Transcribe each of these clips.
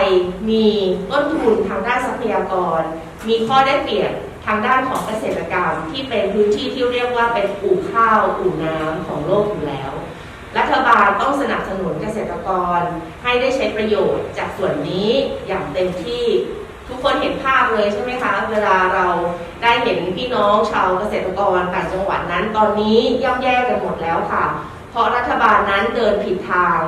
ยมีต้นทุนทางด้านทรัพยากร มีข้อได้เปรียบทางด้านของเกษตรกรรม ที่เป็นพื้นที่ที่เรียกว่าเป็นอู่ข้าวอู่น้ำของโลกอยู่แล้ว รัฐบาลต้องสนับสนุนเกษตรกร ให้ได้ใช้ประโยชน์จากส่วนนี้อย่างเต็มที่ทุกคนเห็นภาพเลยใช่ไหมคะ เวลาเราได้เห็นพี่น้องชาวเกษตรกรต่างจังหวัดนั้น ตอนนี้ย่ำแย่กันหมดแล้วค่ะ เพราะรัฐบาลนั้นเดินผิดทาง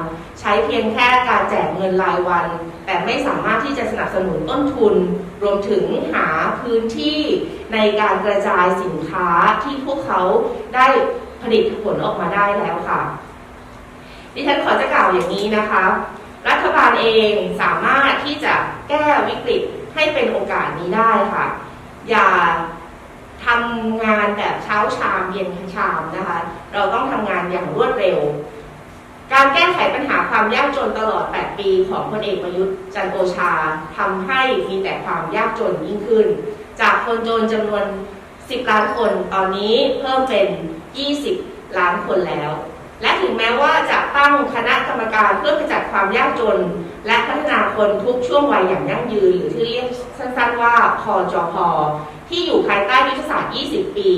ใช้เพียงแค่การแจกเงินรายวัน แต่ไม่สามารถที่จะสนับสนุนต้นทุน รวมถึงหาพื้นที่ในการกระจายสินค้าที่พวกเขาได้ผลิตผลออกมาได้แล้วค่ะ ดิฉันขอจะกล่าวอย่างนี้นะคะ รัฐบาลเองสามารถที่จะแก้วิกฤตให้เป็นโอกาสนี้ได้ค่ะ อย่าทำงานแบบเช้าชามเย็นชามนะคะ เราต้องทำงานอย่างรวดเร็ว การแก้ไขปัญหาความยากจนตลอด 8 ปีของพลเอกประยุทธ์จันทร์โอชาทำให้มีแต่ความยากจนยิ่งขึ้น จากคนจนจำนวน 10 ล้านคน ตอนนี้เพิ่มเป็น 20 ล้านคนแล้ว และถึงแม้ว่าจะตั้งคณะกรรมการเพื่อขจัดความยากจน และพัฒนาคนทุกช่วงวัยอย่างยั่งยืน หรือที่เรียกสั้นๆว่าพอจพที่อยู่ภายใต้ยุทธศาสตร์ 20 ปี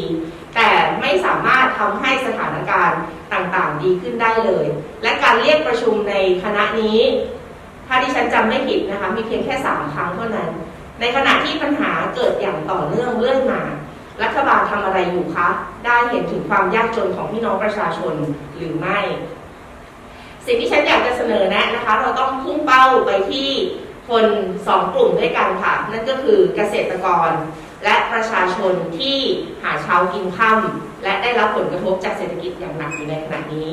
แต่ไม่สามารถทำให้สถานการณ์ต่างๆ ดีขึ้นได้เลย และการเรียกประชุมในคณะนี้ ถ้าดิฉันจำไม่ผิดนะคะ มีเพียงแค่ 3 ครั้งเท่านั้น ในขณะที่ปัญหาเกิดอย่างต่อเนื่องเรื่อยมา รัฐบาลทำอะไรอยู่คะ ได้เห็นถึงความยากจนของพี่น้องประชาชนหรือไม่ สิ่งที่ฉันอยากจะเสนอแนะนะคะ เราต้องพุ่งเป้าไปที่คนสองกลุ่มด้วยกันค่ะ นั่นก็คือเกษตรกร และประชาชนที่หาเช้ากินค่ำและได้รับผลกระทบจากเศรษฐกิจอย่างหนักอยู่ในขณะนี้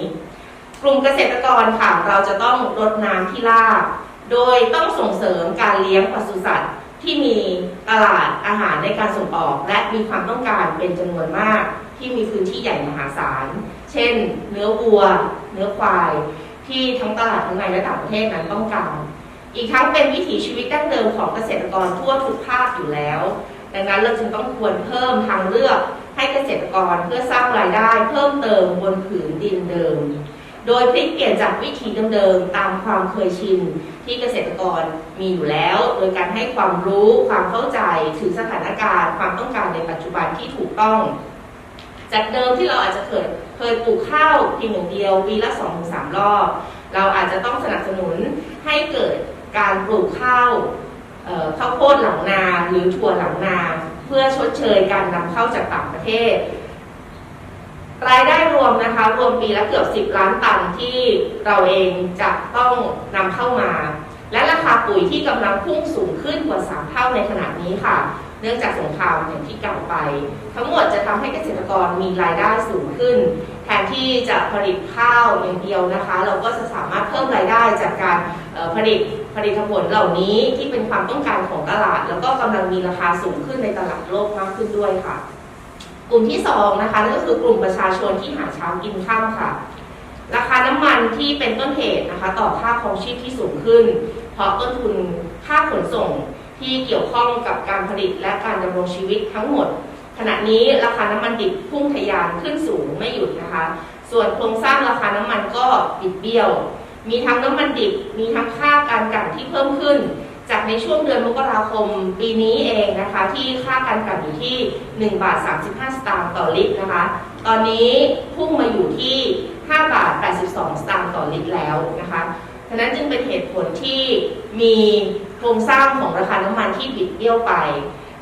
กลุ่มเกษตรกรค่ะ เราจะต้องรดน้ำที่รากโดยต้องส่งเสริมการเลี้ยงปศุสัตว์ ที่มีตลาดอาหารในการส่งออก และมีความต้องการเป็นจำนวนมาก ที่มีพื้นที่ใหญ่มหาศาล เช่น เนื้อวัว เนื้อควาย ที่ทั้งตลาดทั้งในและต่างประเทศนั้นต้องการ อีกทั้งเป็นวิถีชีวิตดั้งเดิมของเกษตรกรทั่วทุกภาคอยู่แล้ว ดังนั้นเราจึงต้องควรเพิ่มทางเลือกให้เกษตรกรเพื่อสร้างรายได้เพิ่มเติมบนผืนดินเดิม โดยพลิกเปลี่ยนจากวิถีเดิมๆตามความเคยชินที่เกษตรกรมีอยู่แล้ว โดยการให้ความรู้ความเข้าใจถึงสถานการณ์ ความต้องการในปัจจุบันที่ถูกต้อง จากเดิมที่เราอาจจะเคยเคยปลูกข้าวเพียงอย่างเดียวปีละสองถึงสามรอบ เราอาจจะต้องสนับสนุนให้เกิดการปลูกข้าวข้าวโพดหลังนาหรือถั่วหลังนา เพื่อชดเชยการนำเข้าจากต่างประเทศ รายได้รวมนะคะรวมปีละเกือบ 10 ล้านตันที่เราเองจะต้องนำเข้ามา และราคาปุ๋ยที่กำลังพุ่งสูงขึ้นกว่า 3 เท่าในขณะนี้ค่ะ เนื่องจากสงครามอย่างที่กล่าวไป ทั้งหมดจะทำให้เกษตรกรมีรายได้สูงขึ้น แทนที่จะผลิตข้าวอย่างเดียวนะคะ เราก็จะสามารถเพิ่มรายได้จากการผลิตผลิตผลเหล่านี้ที่เป็นความต้องการของตลาด แล้วก็กำลังมีราคาสูงขึ้นในตลาดโลกมากขึ้นด้วยค่ะ กลุ่มที่สองนะคะนั่นก็คือกลุ่มประชาชนที่หาเช้ากินข้ามค่ะ ราคาน้ำมันที่เป็นต้นเหตุนะคะ ต่อค่าครองชีพที่สูงขึ้น เพราะต้นทุนค่าขนส่งที่เกี่ยวข้องกับการผลิตและการดำรงชีวิตทั้งหมด ขณะนี้ราคาน้ำมันดิบพุ่งทะยานขึ้นสูงไม่หยุดนะคะ ส่วนโครงสร้างราคาน้ำมันก็บิดเบี้ยว มีทั้งน้ำมันดิบ มีทั้งค่าการกั่นที่เพิ่มขึ้น จากในช่วงเดือนมกราคมปีนี้เองนะคะ ที่ค่าการกลั่นอยู่ที่ 1 บาท 35 สตางค์ต่อลิตรนะคะ ตอนนี้พุ่งมาอยู่ที่ 5 บาท 82 สตางค์ต่อลิตรแล้วนะคะฉะนั้นจึงเป็นเหตุผลที่มีโครงสร้างของราคาน้ำมันที่บิดเบี้ยวไป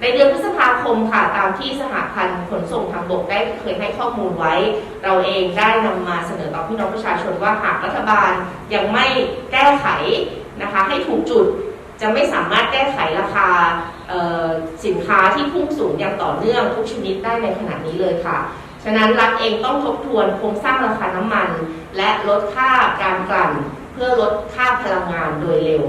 ในเดือนพฤษภาคมค่ะตามที่สหพันธ์ขนส่งทางบกได้เคยให้ข้อมูลไว้ เราเองได้นำมาเสนอต่อพี่น้องประชาชนว่าหากรัฐบาลยังไม่แก้ไขนะคะให้ถูกจุด จะไม่สามารถแก้ไขราคาสินค้าที่พุ่งสูงอย่างต่อเนื่องทุกชนิดได้ในขณะนี้เลยค่ะ ฉะนั้นรัฐเองต้องทบทวนโครงสร้างราคาน้ำมัน และลดค่าการกลั่น เพื่อลดค่าพลังงานโดยเร็ว